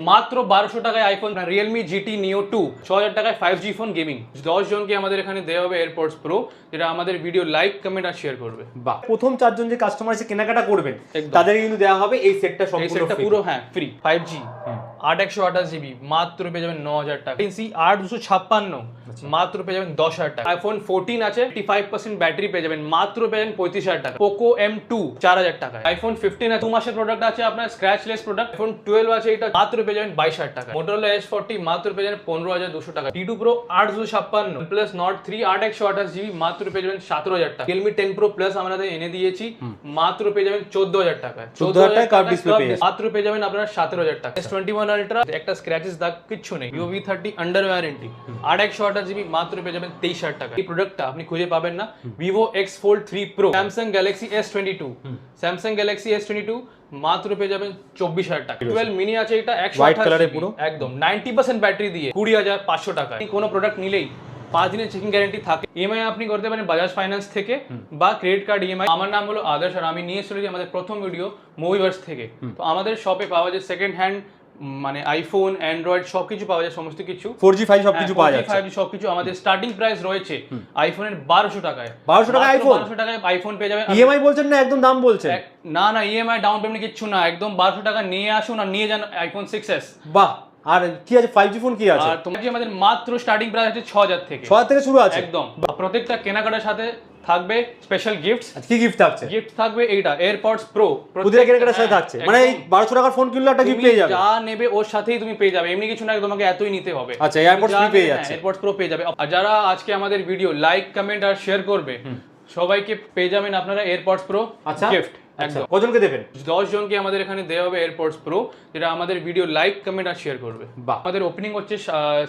মাত্র বারোশো টাকায় iPhone Realme GT Neo two ছ হাজার টাকায় ফাইভ জি ফোন গেমিং দশ জনকে আমাদের এখানে দেওয়া হবে এয়ারপোর্টস প্রো যেটা আমাদের ভিডিও লাইক কমেন্ট আর শেয়ার করবে। বা প্রথম চারজন যে কাস্টমার এসে কেনাকাটা করবেন তাদের কিন্তু দেওয়া হবে এই সেটটা সব সম্পূর্ণ সেটটা পুরো হ্যাঁ ফ্রি ফাইভ জি আট একশো আঠাশ জিবি মাত্র পেয়ে যাবেন ন হাজার টাকা। সি আট দুশো ছাপ্পান্ন মাত্র পেয়ে যাবেন দশ হাজার টাকা। আইফোন ফোরটিন আছে ফিফটি ফাইভ পার্সেন্ট ব্যাটারি পেয়ে যাবেন মাত্র পেয়ে যাবেন পঁয়ত্রিশ হাজার টাকা। পোকো এম টু চার হাজার টাকা। আইফোন ফিফটিন দু মাসের প্রোডাক্ট আছে আপনার স্ক্র্যাচলেস প্রোডাক্ট আইফোন টুয়েলভ আছে এটা মাত্র পেয়ে যাবেন বাইশ হাজার টাকা। মোটরোলা এস ফোরটি মাত্র পেয়ে যাবেন পনেরো হাজার দুশো টাকা। টি টু প্রো আট দুশো ছাপ্পান্ন প্লাস নট থ্রি আট একশো আঠাশ জিবি মাত্র পেয়ে যাবেন সতেরো হাজার টাকা। রিয়েলমি টেন প্রো প্লাস আমরা এনে দিয়েছি মাত্র পেয়ে যাবেন চোদ্দ হাজার টাকায় 14,000 টাকায় curved display পেয়ে মাত্র পেয়ে যাবেন আপনার সতেরো হাজার টাকা। টোয়েন্টি ওয়ান আলট্রা একটা স্ক্র্যাচেস দাগ কিচ্ছু নেই। ইউভি থার্টি আন্ডার ওয়ারেন্টি আট একশো আঠাশ জিবি মাত্র পেয়ে যাবেন তেইশ হাজার টাকা এই প্রোডাক্টটা আপনি খুঁজে পাবেন না। Vivo X Fold three Pro Samsung Galaxy S twenty two Samsung Galaxy S twenty two মাত্র পেয়ে যাবেন চব্বিশ হাজার টাকা টুয়েলভ মিনি আছে এটা একশো White পুরো? একদম। নাইনটি পার্সেন্ট ব্যাটারি দিয়ে কুড়ি হাজার পাঁচশো টাকা কোনো প্রোডাক্ট নিলেই পাঁচ দিনের চেকিং গ্যারান্টি থাকে। ইএমআই আপনি করতে পারেন বাজাজ ফাইন্যান্স থেকে বা ক্রেডিট কার্ড ইএমআই আমার নাম হলো আদর্শ আর আমি নিয়ে চলেছি আমাদের প্রথম ভিডিও মুভিভার্স থেকে। তো আমাদের শপে পাওয়া যায় সেকেন্ড হ্যান্ড মানে আইফোন অ্যান্ড্রয়েড সবকিছু পাওয়া যায় সমস্ত কিছু। 4G 5 সবকিছু পাওয়া যায় ফাইভ সবকিছু আমাদের স্টার্টিং প্রাইস রয়েছে আইফোনের বারোশো টাকায়। বারোশো টাকায় আইফোন বারোশো টাকায় আইফোন পেয়ে যাবে। ইএমআই বলছেন না একদম দাম বলছে না না ইএমআই ডাউন পেমেন্ট কিচ্ছু না একদম বারোশো টাকা নিয়ে আসুন আর নিয়ে যান আইফোন সিক্স এস বাহ। আর কি আছে? 5G ফোন কি আছে? আর তোমার যে আমাদের মাত্র স্টার্টিং প্রাইস আছে ছ হাজার থেকে? 6000 থেকে শুরু আছে। একদম। প্রত্যেকটা কেনাকাটার সাথে থাকবে স্পেশাল গিফটস আচ্ছা, কি গিফট থাকছে? গিফট থাকবে এইটা এয়ারপডস প্রো প্রতিটা কেনাকাটার সাথে থাকছে। মানে এই 1200 টাকার ফোন কিনলে একটা গিফট পেয়ে যাবে। যা নেবে ওর সাথেই তুমি পেয়ে যাবে। এমনি কিছু না তোমাকে এতই নিতে হবে। আচ্ছা, AirPods free পেয়ে যাচ্ছে। এয়ারপডস প্রো পেয়ে যাবে। আর যারা আজকে আমাদের ভিডিও লাইক কমেন্ট আর শেয়ার করবে সবাইকে পেয়ে যাবেন আপনারা এয়ারপডস প্রো আচ্ছা। গিফট একদম। কজনকে দেবেন? দশ জনকে আমাদের এখানে দেওয়া হবে এয়ারপোর্টস প্রো যেটা আমাদের ভিডিও লাইক কমেন্ট আর শেয়ার করবে। বা আমাদের ওপেনিং হচ্ছে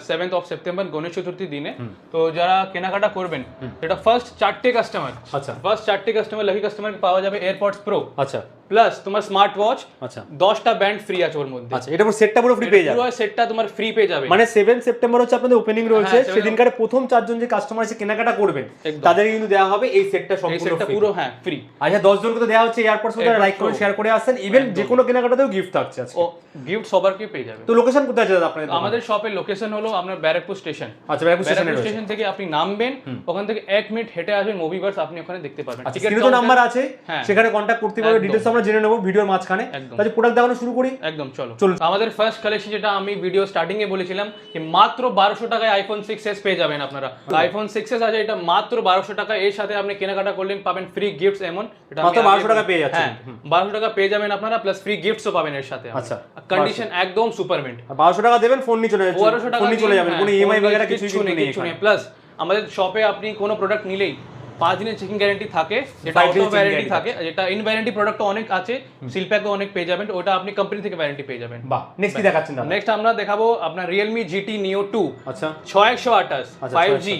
seventh of September Ganesh Chaturthi দিনে। তো যারা কেনাকাটা করবেন এটা ফার্স্ট চারটে কাস্টমার আচ্ছা। ফার্স্ট চারটে কাস্টমার লাকি কাস্টমার পাওয়া যাবে এয়ারপোর্টস প্রো আচ্ছা। প্লাস তোমার স্মার্ট ওয়াচ আচ্ছা। দশটা ব্যান্ড ফ্রি আছে ওর মধ্যে। আচ্ছা এটা পুরো সেটটা পুরো ফ্রি পেয়ে যাবে। পুরো সেটটা তোমার ফ্রি পেয়ে যাবে। মানে সেভেন সেপ্টেম্বর হচ্ছে আপনাদের ওপেনিং রয়েছে। হ্যাঁ, 7 সেদিনকার প্রথম চারজন যে কাস্টমার এসে কেনাকাটা করবেন। তাদের কিন্তু দেওয়া হবে। এই সেটটা সম্পূর্ণ সেটটা পুরো হ্যাঁ ফ্রি আচ্ছা দশ জনকে তো দেওয়া হচ্ছে এয়ারপোর্ট যারা লাইক করে শেয়ার করে আসছেন। ইভেন যে কোনো কেনাকাটাতেও গিফট থাকছে আজকে। ও গিফট সবারকে পেয়ে যাবে। তো লোকেশন কোথায় আছে দাদা আপনাদের আমাদের শপের লোকেশন হলো আপনার ব্যারাকপুর স্টেশন আচ্ছা ব্যারাকপুর স্টেশনে রয়েছে। স্টেশন থেকে আপনি নামবেন। ওখান থেকে এক মিনিট হেঁটে আসবেন মুভিভার্স আপনি ওখানে দেখতে পারবেন আচ্ছা নাম্বার আছে। হ্যাঁ। সেখানে কন্ট্যাক্ট করতে পারবে একদম। আমরা জেনে নেব ভিডিওর মাঝখানে। তাহলে প্রোডাক্ট দেখানো শুরু করি। একদম চলো। চলুন। আমাদের ফার্স্ট কালেকশন যেটা আমি ভিডিও স্টার্টিং এ বলেছিলাম যে মাত্র বারোশো টাকায় আইফোন সিক্স এস পেয়ে যাবেন আপনারা। আইফোন সিক্স এস আছে এটা মাত্র বারোশো টাকা এর সাথে আপনি কেনাকাটা করলেন পাবেন ফ্রি গিফটস এমন। মাত্র 1200 টাকা পেয়ে যাচ্ছেন। হ্যাঁ বারোশো টাকা পেয়ে যাবেন আপনারা প্লাস ফ্রি গিফটসও পাবেন এর সাথে আচ্ছা। কন্ডিশন একদম সুপারমেন্ট বারোশো টাকা দেবেন ফোন নিয়ে চলে যাবে বারোশো টাকা নিয়ে চলে যাবেন। কোনো ইএমআই বগেরা নেই কিছু নেই। প্লাস আমাদের শপে আপনি কোনো প্রোডাক্ট নিলেই পাঁচ দিনের চেকিং গ্যারান্টি থাকে যেটা ওয়ারেন্টি থাকে যেটা ইন ওয়ারেন্টি প্রোডাক্ট অনেক আছে শিল্পাকে অনেক পেয়ে যাবেন ওটা আপনি কোম্পানি থেকে ওয়ারেন্টি পেয়ে যাবেন। বাহ নেক্সট কি দেখাচ্ছেন নেক্সট আমরা দেখাবো আপনার রিয়েলমি জিটি নিও টু আচ্ছা। ছয় একশো আঠাশ আচ্ছা, ফাইভ জি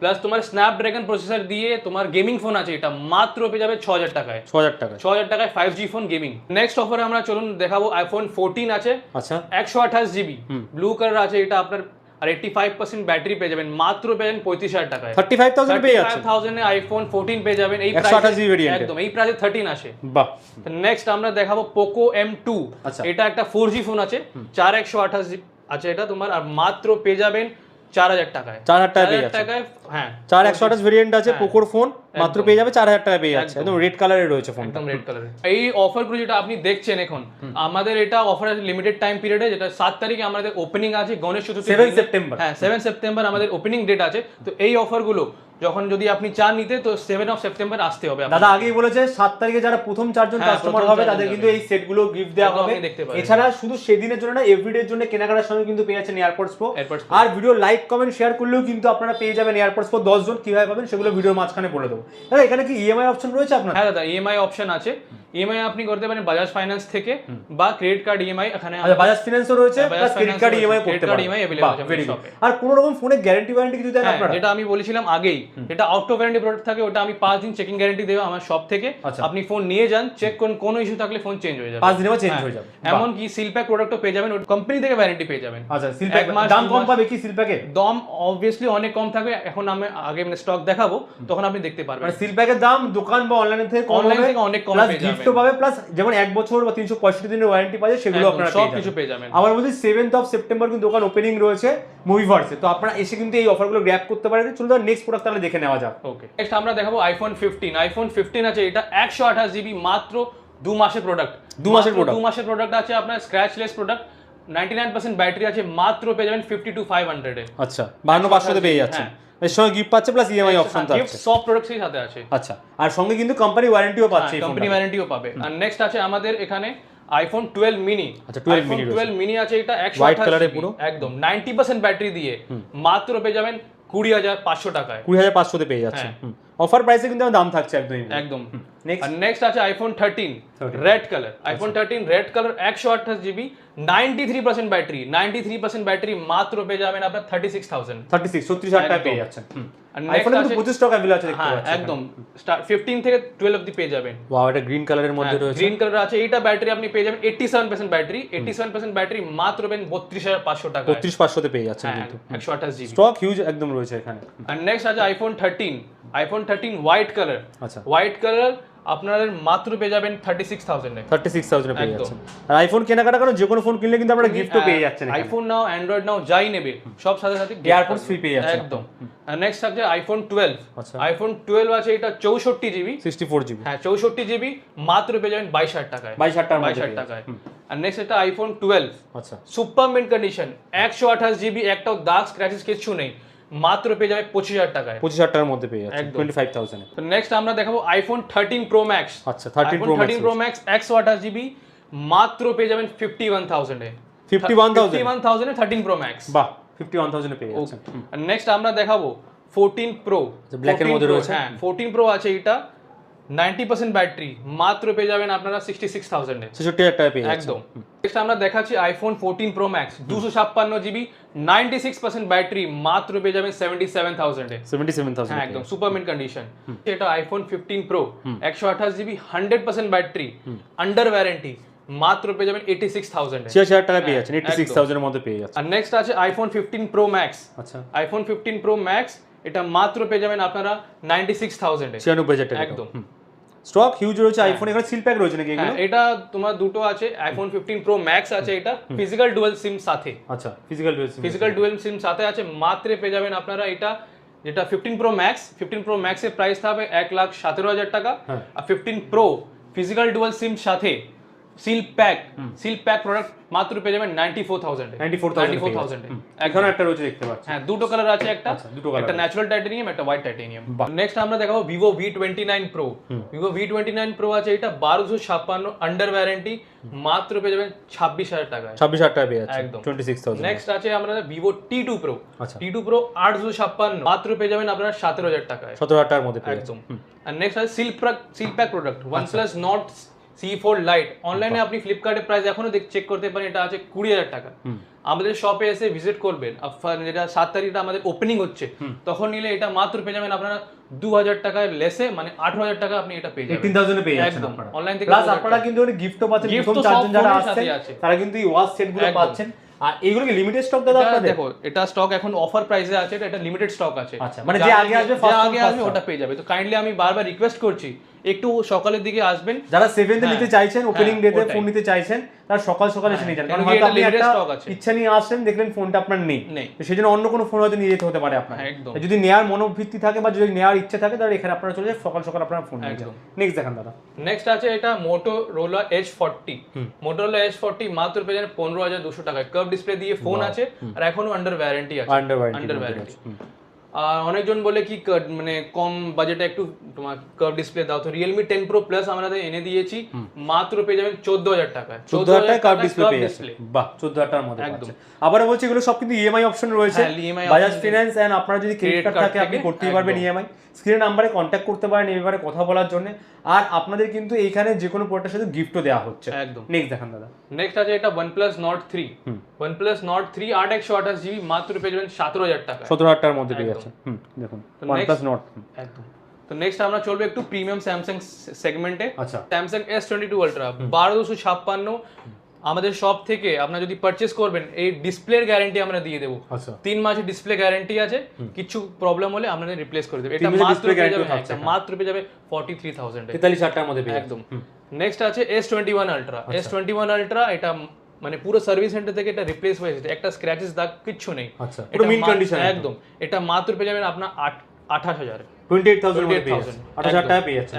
প্লাস তোমার স্ন্যাপড্রাগন প্রসেসর দিয়ে তোমার গেমিং ফোন আছে এটা মাত্র পেয়ে যাবে ছ হাজার টাকায়। ছ হাজার টাকা ছ হাজার টাকায় five G phone gaming next অফারে আমরা চলুন দেখাবো আইফোন ফোরটিন আছে আচ্ছা। একশো আঠাশ জিবি ব্লু কালার আছে এটা আপনার আর এইটি ফাইভ পার্সেন্ট ব্যাটারি পেয়ে যাবেন। মাত্র পেয়ে যাবেন পঁয়ত্রিশ হাজার টাকায়। থার্টি ফাইভ থাউজেন্ড পেয়ে যাচ্ছে থাউজেন্ডে আইফোন ফোরটিন পেয়ে যাবেন। এই 128 price- GB variant এ। একদম এই প্রাইসে থার্টিন আসে। বাহ। নেক্সট আমরা দেখাবো পোকো এম টু আচ্ছা। এটা একটা ফোর জি ফোন আছে। চার একশো আঠাশ আছে এটা তোমার আর মাত্র পেয়ে যাবেন চার হাজার টাকায়। চার হাজার টাকা পেয়ে 4000 যাচ্ছে টাকায় হ্যাঁ চার একশো আঠাশ ভেরিয়েন্ট আছে পোকোর ফোন মাত্র পেয়ে যাবে চার হাজার টাকা পেয়ে যাচ্ছে। একদম। রেড কালারের রয়েছে ফোনটা একদম রেড কালারের এই অফারগুলো যেটা আপনি দেখছেন এখন আমাদের এটা অফার আছে লিমিটেড টাইম পিরিয়ডে যেটা সাত তারিখে আমাদের ওপেনিং আছে গণেশ চতুর্থী 7 দিনে। সেপ্টেম্বর। হ্যাঁ সেভেন সেপ্টেম্বর আমাদের ওপেনিং ডেট আছে। তো এই অফারগুলো যখন যদি আপনি চান নিতে তো সেভেন অফ সেপ্টেম্বর আসতে হবে। দাদা আগেই বলেছে সাত তারিখে যারা প্রথম চারজন হ্যাঁ, কাস্টমার হবে তাদের কিন্তু এই সেটগুলো গিফট দেওয়া হবে। এছাড়া শুধু সেদিনের জন্য না এভরিডের জন্য কেনাকাটার সময় কিন্তু পেয়ে যাচ্ছেন এয়ারপোর্টস প্রো আর ভিডিও লাইক কমেন্ট শেয়ার করলেও কিন্তু আপনারা পেয়ে যাবেন এয়ারপোর্টস প্রো দশ জন কীভাবে পাবেন সেগুলো ভিডিওর মাঝখানে বলে দেবো। দাদা এখানে কি ইএমআই অপশন রয়েছে আপনার? হ্যাঁ দাদা ইএমআই অপশন আছে। ইএমআই আপনি করতে পারেন বাজাজ ফাইন্যান্স থেকে বা ক্রেডিট কার্ড ইএমআই এখানে আচ্ছা বাজাজ ফিনান্সও রয়েছে হ্যাঁ, প্লাস ক্রেডিট কার্ড ইএমআই করতে পারেন। Available বাহ, আছে। আর কোনো রকম ফোনে গ্যারান্টি ওয়ারেন্টি কিছু দেন হ্যাঁ, আপনারা? যেটা আমি বলেছিলাম আগেই এটা আউট অফ প্রোডাক্ট থাকে ওটা আমি পাঁচ দিন চেকিং গ্যারেন্টি দেবো আমার শপ থেকে। আচ্ছা। আপনি ফোন নিয়ে যান চেক করুন কোনো ইস্যু থাকলে ফোন চেঞ্জ হয়ে যাবে। পাঁচ দিনে চেঞ্জ হ্যাঁ। হয়ে যাবে। এমনকি সিলপ্যাক প্রোডাক্টও পেয়ে যাবেন কোম্পানি থেকে ওয়ারেন্টি পেয়ে যাবেন। আচ্ছা সিলপ্যাক এক মাস, দাম কম পাবে কি সিলপ্যাকে দাম অবভিয়াসলি অনেক কম থাকবে এখন আমি আগে মানে স্টক দেখাবো তখন আপনি দেখতে পারবেন। মানে সিলপ্যাকের দাম দোকান বা অনলাইন থেকে কম থেকে অনেক কম পেয়ে গিফটও পাবে প্লাস যেমন এক বছর বা তিনশো পঁয়ষট্টি দিনের ওয়ারেন্টি পাবে সেগুলো আপনারা সব কিছু পেয়ে যাবেন। আবার বলছি সেভেন্থ অফ সেপ্টেম্বর কিন্তু দোকান ওপেনিং রয়েছে মুভিভার্সে তো আপনারা এসে কিন্তু এই অফারগুলো গ্র্যাপ করতে পারেন। চলুন তাহলে নেক্সট প্রোডাক্ট তাহলে দেখে নেওয়া যাক। ওকে নেক্সট আমরা দেখাবো আইফোন ফিফটিন আইফোন ফিফটিন আছে এটা একশো আঠাশ জিবি মাত্র দু মাসের প্রোডাক্ট দু মাসের product? দু মাসের প্রোডাক্ট আছে আপনার scratchless product ninety nine percent battery আছে মাত্র পেয়ে যাবেন ফিফটি টু ফাইভ হান্ড্রেডে আচ্ছা বাহান্ন পাঁচশোতে পেয়ে যাচ্ছে এর সঙ্গে গিফট পাচ্ছে প্লাস ইএমআই অপশন তো গিফট আছে সব প্রোডাক্টসই সাথে আছে। আচ্ছা আর সঙ্গে কিন্তু কোম্পানি ওয়ারেন্টিও পাচ্ছে কোম্পানি ওয়ারেন্টিও পাবে। আর নেক্সট আছে আমাদের এখানে আইফোন টুয়েলভ মিনি আচ্ছা, 12 mini রয়েছে। টুয়েলভ মিনি আছে এটা একশো White colour এর পুরো? একদম। নাইনটি পার্সেন্ট ব্যাটারি দিয়ে মাত্র পেয়ে যাবেন কুড়ি হাজার পাঁচশো টাকায়। কুড়ি হাজার পাঁচশোতে পেয়ে যাচ্ছে। হ্যাঁ। অফার প্রাইসে কিন্তু দাম থাকছে একদম। একদম নেক্সট আছে iPhone thirteen red colour iPhone thirteen red colour একশো আঠাশ GB ninety three percent battery ninety three percent battery মাত্র পেয়ে যাবেন আপনার thirty six thousand thirty six ছত্রিশ হাজার টাকা পেয়ে যাচ্ছেন। আছে- আছে দেখতে হ্যাঁ পাচ্ছেন একদম। ফিফটিন থেকে টুয়েলভ অব্দি পেয়ে যাবেন। ওয়াও এটা গ্রিন কালারের মধ্যে রয়েছে। গ্রিন কালার আছে। এইটা ব্যাটারি আপনি পেয়ে যাবেন seven percent battery seven percent battery মাত্র পেন বত্রিশ হাজার পাঁচশো টাকা বত্রিশ পাঁচশোতে পেয়ে যাচ্ছেন হ্যাঁ কিন্তু। একশো আঠাশ জিবি স্টক হিউজ একদম রয়েছে এখানে। আর নেক্সট আছে iPhone thirteen iPhone thirteen white colour আচ্ছা। হোয়াইট কালার আপনাদের মাত্র পেয়ে যাবেন থার্টি সিক্স থাউজেন্ডে থার্টি সিক্স থাউজেন্ডে পেয়ে যাচ্ছেন। আর আইফোন কেনাকাটা করেন যে কোনো ফোন কিনলে কিন্তু আপনারা গিফটও পেয়ে যাচ্ছেন আইফোন নাও অ্যান্ড্রয়েড নাও যাই নেবে সব সাথে সাথে এয়ারপোর্টস ফ্রি পেয়ে যাচ্ছেন। একদম। আর নেক্সট আছে আইফোন টুয়েলভ। আইফোন টুয়েলভ আছে এটা চৌষট্টি জিবি সিক্সটি ফোর জিবি হ্যাঁ চৌষট্টি জিবি মাত্র পেয়ে যাবেন বাইশ হাজার টাকায়। বাইশ হাজার বাইশ হাজার টাকায়। আর নেক্সট এটা আইফোন টুয়েলভ আচ্ছা। সুপার মিন্ট কন্ডিশন একশো আঠাশ জিবি একটাও দাগ স্ক্র্যাচেস কিছু নেই। মাত্র পেয়ে যাবে পঁচিশ হাজার টাকায়। পঁচিশ হাজার টাকার মধ্যে পেয়ে যাচ্ছেন টোয়েন্টি ফাইভ থাউজেন্ডে তো নেক্সট আমরা দেখাবো আইফোন থার্টিন প্রো ম্যাক্স আচ্ছা thirteen Pro thirteen Pro Max একশো আঠাশ জিবি মাত্র পেয়ে যাবেন ফিফটি ওয়ান থাউজেন্ডে 51,000 ফিফটি ওয়ান থাউজেন্ডে থার্টিন প্রো ম্যাক্স বাহ ফিফটি ওয়ান থাউজেন্ডে পেয়ে যাচ্ছেন। নেক্সট আমরা দেখাবো ফোরটিন প্রো ব্ল্যাক এর মধ্যে রয়েছে। হ্যাঁ ফোরটিন প্রো আছে এটা। নাইনটি পার্সেন্ট ব্যাটারি মাত্র পেয়ে যাবেন আপনারা সিক্সটি সিক্স থাউজেন্ডে ছেষট্টি হাজার টাকা একদম। নেক্সট আমরা দেখাচ্ছি আইফোন ফোরটিন প্রো ম্যাক্স দুশো ছাপ্পান্ন GB ninety six percent battery মাত্র পেয়ে যাবেন সেভেন্টি সেভেন থাউজেন্ডে সেভেন্টি সেভেন থাউজেন্ড হ্যাঁ একদম সুপার মিন্ট কন্ডিশন এটা আইফোন ফিফটিন প্রো একশো আঠাশ GB hundred percent battery under warranty মাত্র পেয়ে যাবেন এইটি সিক্স থাউজেন্ডে ছিয়াশি হাজার টাকা পেয়ে যাচ্ছেন এইটটি একদম। সিক্স থাউজেন্ডের মধ্যে পেয়ে যাচ্ছেন। আর নেক্সট আছে আইফোন ফিফটিন প্রো ম্যাক্স আচ্ছা। আইফোন ফিফটিন প্রো ম্যাক্স এটা মাত্র পেয়ে যাবেন আপনারা নাইনটি সিক্স থাউজেন্ডে ছিয়ানব্বই হাজার টাকা। একদম। স্টক হিউজ রয়েছে আইফোন এখানে সিল প্যাক রয়েছে নাকি এগুলো? হ্যাঁ এটা তোমার দুটো আছে আইফোন ফিফটিন প্রো ম্যাক্স আছে এটা ফিজিক্যাল ডুয়েল সিম সাথে। আচ্ছা ফিজিক্যাল ফিজিক্যাল ডুয়েল সিম সাথে আছে মাত্র পেয়ে যাবেন আপনারা এটা যেটা fifteen Pro Max fifteen Pro ম্যাক্সের প্রাইস থাকবে এক লাখ সতেরো হাজার টাকা। হ্যাঁ। আর fifteen Pro physical dual SIM সাথে seal pack seal pack product মাত্র পেয়ে যাবেন ninety four thousand ninety four thousand এখানে একটা রয়েছে দেখতে পাচ্ছি। হ্যাঁ দুটো কালার আছে একটা। আচ্ছা, দুটো colour একটা ন্যাচারাল টাইটেনিয়াম একটা হোয়াইট টাইটেনিয়াম নেক্সট আমরা দেখাবো Vivo V twenty nine Pro Vivo V twenty nine Pro আছে এটা বারোশো ছাপ্পান্ন আন্ডার ওয়ারেন্টি মাত্র পেয়ে যাবেন ছাব্বিশ হাজার টাকায়। ছাব্বিশ হাজার টাকা পেয়ে যাচ্ছে একদম। টোয়েন্টি সিক্স থাউজেন্ড নেক্সট আছে আমরা Vivo T two Pro. T two Pro আটশো ছাপ্পান্ন মাত্র পেয়ে যাবেন আপনারা সতেরো হাজার টাকায়। সতেরো হাজার টাকার মধ্যে একদম। আর নেক্সট আছে seal pack seal pack product OnePlus Nord C four Lite অনলাইনে আপনি ফ্লিপকার্টের প্রাইস এখনও চেক করতে পারেন এটা আছে কুড়ি হাজার টাকা। আমাদের শপে এসে ভিজিট করবেন। যেটা সাত তারিখটা আমাদের ওপেনিং হচ্ছে তখন নিলে এটা মাত্র পেয়ে যাবেন আপনারা দু হাজার টাকায় লেসে মানে আঠারো হাজার টাকা আপনি এটা পেয়ে যাবেন। এইটিন থাউজেন্ডে পেয়ে যাচ্ছেন একদম। আপনারা। থেকে প্লাস আপনারা কিন্তু গিফটও পাচ্ছেন প্রথম চারজন যারা আসছেন। তারা কিন্তু এই ওয়াচ সেটগুলো পাচ্ছেন। আর এইগুলো কি লিমিটেড স্টক দাদা আপনাদের? দেখো এটা স্টক এখন অফার প্রাইসে আছে এটা লিমিটেড স্টক আছে। আচ্ছা, মানে যে আগে আসবে, come, আগে আসবে ওটা পেয়ে যাবে। তো কাইন্ডলি আমি বারবার রিকোয়েস্ট করছি একটু সকালের দিকে আসবেন। যারা সেভেন্থে হ্যাঁ, নিতে চাইছেন ওপেনিং হ্যাঁ, ডেতে ফোন নিতে চাইছেন তারা সকাল সকাল এসে নিয়ে যান। কারণ হয়তো আপনি একটা ইচ্ছা নিয়ে আসছেন দেখলেন ফোনটা আপনার নেই। তো সেই জন্য অন্য কোনো ফোন হয়তো নিয়ে যেতে হতে পারে আপনার। যদি নেওয়ার মনোবৃত্তি থাকে বা যদি নেওয়ার ইচ্ছা থাকে তাহলে এখানে আপনারা চলে যান সকাল সকাল আপনারা ফোন নিয়ে যান। নেক্সট দেখান দাদা। নেক্সট আছে এটা Motorola H forty Motorola H forty মাত্র পেয়ে পনেরো হাজার দুশো টাকায়। কার্ভ ডিসপ্লে দিয়ে ফোন আছে আর এখনও আন্ডার ওয়ারেন্টি আছে। আন্ডার ওয়ারেন্টি আর অনেকজন বলে কি মানে কম বাজেটে একটু তোমার কার্ভ ডিসপ্লে দাও। তো রিয়েলমি টেন প্রো প্লাস আমরা এনে দিয়েছি মাত্র পেয়ে যাবেন চোদ্দ হাজার টাকায়। চোদ্দ হাজার টাকা কার্ভ ডিসপ্লে পেয়ে যাচ্ছে বাহ চোদ্দ হাজার টাকার মধ্যে একদম। আবার বলছি এগুলো সব কিন্তু ইএমআই অপশন রয়েছে। বাজাজ ফিনান্স এন্ড আপনারা যদি ক্রেডিট কার্ড থাকে আপনি করতেই পারবেন। ইএমআই স্ক্রিনের নাম্বারে কন্ট্যাক্ট করতে পারেন এই ব্যাপারে কথা বলার জন্য। আর আপনাদের কিন্তু এইখানে যে কোনো প্রোডাক্টের সাথে গিফটও দেওয়া হচ্ছে। একদম। নেক্সট দেখান দাদা। নেক্সট আছে এটা OnePlus Nord 3 OnePlus Nord 3 আট একশো আঠাশ জিবি মাত্র পেয়ে যাবেন সতেরো হাজার টাকা সতেরো হাজার টাকার মধ্যে পেয়ে আছে হুম দেখুন OnePlus Nord একদম। তো নেক্সট আমরা চলবে একটু প্রিমিয়াম স্যামসাং সেগমেন্টে আচ্ছা। Samsung S twenty two Ultra বারো দুশো ছাপ্পান্ন। আমাদের শপ থেকে আপনারা যদি পারচেস করবেন এই ডিসপ্লের গ্যারান্টি আমরা দিয়ে দেবো। আচ্ছা। তিন মাসের ডিসপ্লে গ্যারান্টি আছে। কিছু প্রবলেম হলে আপনাদের রিপ্লেস করে দেবে। এটা মাত্র পেয়ে যাবে হ্যাঁ, মাত্র পেয়ে যাবে ফর্টি থ্রি থাউজেন্ড তেতাল্লিশ হাজার টাকার মধ্যে একদম। নেক্সট আছে এস টোয়েন্টি ওয়ান আলট্রা আচ্ছা। এস টোয়েন্টি ওয়ান আলট্রা এটা মানে পুরো সার্ভিস সেন্টার থেকে এটা রিপ্লেস হয়ে গেছে একটা স্ক্র্যাচেস দাগ কিচ্ছু নেই। আচ্ছা এটা মিন কন্ডিশন একদম। এটা মাত্র পেয়ে যাবেন আপনার আট আঠাশ হাজার। টোয়েন্টি এইট থাউজেন্ড মধ্যে পেয়ে 28,000 যাচ্ছে আঠাশ হাজার একদম, টাকা পেয়ে যাচ্ছে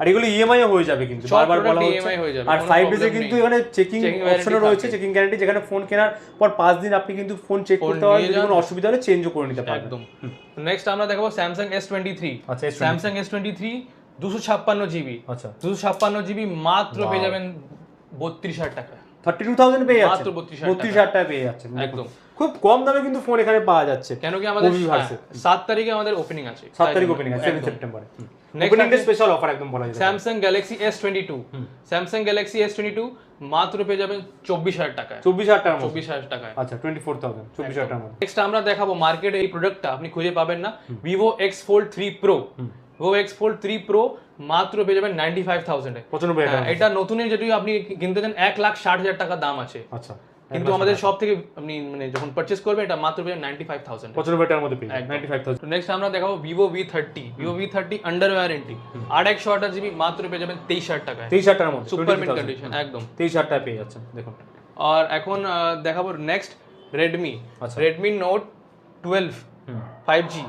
আর এগুলো ইএমআই হয়ে যাবে কিন্তু বারবার বলা হচ্ছে। আর ফাইভ ডেজে কিন্তু এখানে চেকিং Checking রয়েছে চেকিং গ্যারান্টি যেখানে ফোন কেনার পর পাঁচ দিন আপনি কিন্তু ফোন চেক করতে পারবেন নিয়ে যদি কোনো অসুবিধা হলে চেঞ্জও করে নিতে পারবেন। একদম। নেক্সট আমরা দেখাবো স্যামসাং এস টোয়েন্টি থ্রি আচ্ছা স্যামসাং এস টোয়েন্টি থ্রি দুশো ছাপ্পান্ন জিবি আচ্ছা। দুশো ছাপ্পান্ন জিবি মাত্র পেয়ে যাবেন বত্রিশ হাজার টাকা থার্টি টু থাউজেন্ড পেয়ে যাচ্ছে। বত্রিশ হাজার টাকা। পেয়ে যাচ্ছে। একদম। খুব কম দামে কিন্তু ফোন এখানে পাওয়া যাচ্ছে। কেন কি আমাদের হ্যাঁ। সাত তারিখে আমাদের ওপেনিং আছে। সাত তারিখ ওপেনিং আছে সেভেন সেপ্টেম্বরে ওপেনিং ডে স্পেশাল অফার একদম বলা যায়। Samsung Galaxy S twenty two Samsung Galaxy S twenty two মাত্র পেয়ে যাবেন চব্বিশ হাজার টাকায়। চব্বিশ হাজার টাকার চব্বিশ হাজার টাকায়। আচ্ছা টোয়েন্টি ফোর থাউজেন্ড চব্বিশ হাজার মধ্যে। নেক্সট আমরা দেখাবো মার্কেটে এই প্রোডাক্টটা আপনি খুঁজে পাবেন না। Vivo X Fold three Pro Vivo X Fold three Pro মাত্র পেয়ে যাবেন নাইনটি ফাইভ থাউজেন্ডে পঁচানব্বই এটা নতুনের যদি আপনি কিনতে চান এক লাখ ষাট হাজার টাকা দাম আছে। আচ্ছা কিন্তু আমাদের সব থেকে আপনি মানে যখন পারচেস করবেন এটা মাত্র পেয়ে নাইনটি ফাইভ থাউজেন্ড পঁচানব্বই টাকার মধ্যে পেয়ে নাইনটি ফাইভ থাউজেন্ড নেক্সট আমরা দেখাবো Vivo V thirty Vivo V thirty under warranty আট একশো আঠাশ জিবি মাত্র পেয়ে যাবেন তেইশ হাজার টাকায়। তেইশ হাজার টাকার মধ্যে সুপার মিন কন্ডিশন একদম। তেইশ হাজার টাকা পেয়ে যাচ্ছেন দেখুন। আর এখন দেখাবো next Redmi. Redmi Note twelve. Five G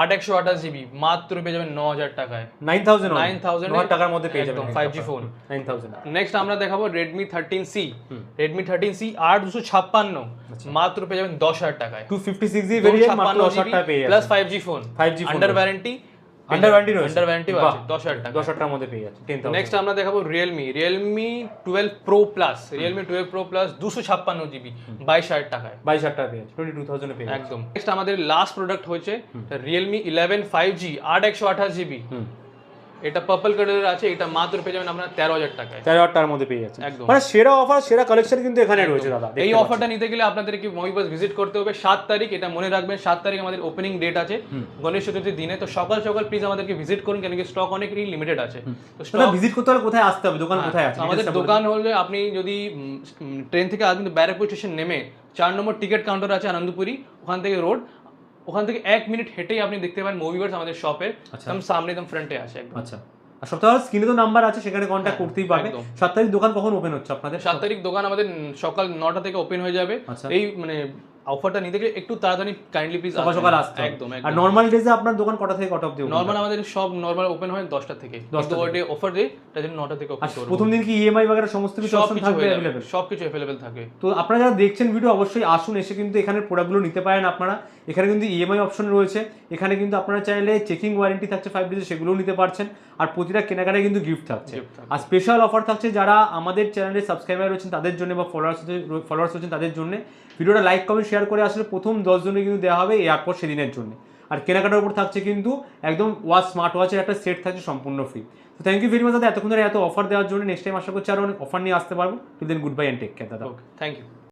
আট একশো আঠাশ জিবি মাত্র পেয়ে যাবেন ন হাজার টাকায়। নাইন থাউজেন্ড নাইন থাউজেন্ড টাকার মধ্যে পেয়ে যাবেন five G phone. Nine thousand. Next আমরা দেখাবো Redmi thirteen C Redmi thirteen C আট দুশো ছাপ্পান্ন। মাত্র পেয়ে যাবেন দশ হাজার টাকায়। টু ফিফটি সিক্স জি ছাপ্পান্ন হাজার টাকা পেয়ে plus five G phone five G under warranty under warranty রয়েছে। আন্ডার ওয়ারেন্টি আছে। দশ হাজার টাকা। দশ হাজার টাকার মধ্যে পেয়ে যাচ্ছে। টেন থাউজেন্ড নেক্সট আমরা দেখাবো Realme Realme twelve Pro Plus Realme twelve Pro Plus দুশো ছাপ্পান্ন জিবি বাইশ হাজার টাকায়। বাইশ হাজার টাকা পেয়ে যাচ্ছে। টোয়েন্টি টু থাউজেন্ড পেয়ে একদম। নেক্সট আমাদের লাস্ট প্রোডাক্ট হয়েছে রিয়েলমি ইলেভেন ফাইভ জি আট এটা পার্পল কালারের আছে এটা মাত্র পেয়ে যাবেন আপনার তেরো হাজার টাকায়। তেরো হাজার টাকার মধ্যে পেয়ে যাচ্ছে একদম। মানে সেরা অফার সেরা কালেকশন কিন্তু এখানে রয়েছে দাদা এই অফারটা নিতে গেলে আপনাদেরকে মহিবাস ভিজিট করতে হবে সাত তারিখ এটা মনে রাখবেন সাত তারিখ আমাদের ওপেনিং ডেট আছে গণেশ চতুর্থীর দিনে। তো সকাল সকাল প্লিজ আমাদেরকে ভিজিট করুন কেন কি স্টক অনেকই লিমিটেড আছে। তো ভিজিট করতে হলে কোথায় আসতে হবে? দোকান কোথায় আছে? আমাদের দোকান হলে আপনি যদি ট্রেন থেকে আসবেন ব্যারাকপুর স্টেশন নেমে চার নম্বর টিকিট কাউন্টার আছে আনন্দপুরি ওখান থেকে রোড ওখান থেকে এক মিনিট হেঁটেই আপনি দেখতে পারেন মুভিভার্স আমাদের শপের একদম সামনে একদম ফ্রন্টে আছে একদম। আচ্ছা। আর সপ্তাহের স্ক্রিনে তো নাম্বার আছে সেখানে কন্ট্যাক্ট করতেই পারবে। সাত তারিখ দোকান কখন ওপেন হচ্ছে আপনাদের? সাত তারিখ দোকান আমাদের সকাল নটা থেকে ওপেন হয়ে যাবে। আচ্ছা। এই মানে অফারটা নিতে গেলে একটু তাড়াতাড়ি কাইন্ডলি প্লিজ সকাল সকাল আসতে একদম আর নর্মাল ডেজে আপনার দোকান কটা থেকে কটা অবধি নর্মাল আমাদের সব নর্মাল ওপেন হয় দশটা থেকে। কিন্তু ওইটা অফার দিয়ে তার জন্য নটা থেকে ওপেন আর করব। প্রথম দিন কি ইএমআই বাগেরা সমস্ত কিছু অপশন থাকবে অ্যাভেলেবেল সব কিছু অ্যাভেলেবেল থাকে। তো আপনারা যারা দেখছেন ভিডিও অবশ্যই আসুন এসে কিন্তু এখানে প্রোডাক্টগুলো নিতে পারেন আপনারা। এখানে কিন্তু ইএমআই অপশন রয়েছে। এখানে কিন্তু আপনারা চাইলে চেকিং ওয়ারেন্টি থাকছে ফাইভ ডেজে সেগুলোও নিতে পারছেন। আর প্রতিটা কেনাকাটায় কিন্তু গিফট থাকছে। থাকছে। আর স্পেশাল অফার থাকছে যারা আমাদের চ্যানেলে সাবস্ক্রাইবার রয়েছেন তাদের জন্য বা ফলোয়ার্স ফলোয়ার্স রয়েছেন তাদের জন্য। ভিডিওটা লাইক কমেন্ট শেয়ার করে আসলে প্রথম দশজনে কিন্তু দেওয়া হবে এই এরপর সেদিনের জন্য। আর কেনাকাটার উপর থাকছে কিন্তু একদম ওয়াচ স্মার্ট ওয়াচের একটা সেট থাকছে সম্পূর্ণ ফ্রি। তো থ্যাংক ইউ ভেরি মাচ দাদা। এতক্ষণ ধরে এত অফার দেওয়ার জন্য নেক্সট টাইম আশা করছি আরও অনেক অফার নিয়ে আসতে পারব। To then good bye and take care দাদা। Okay thank you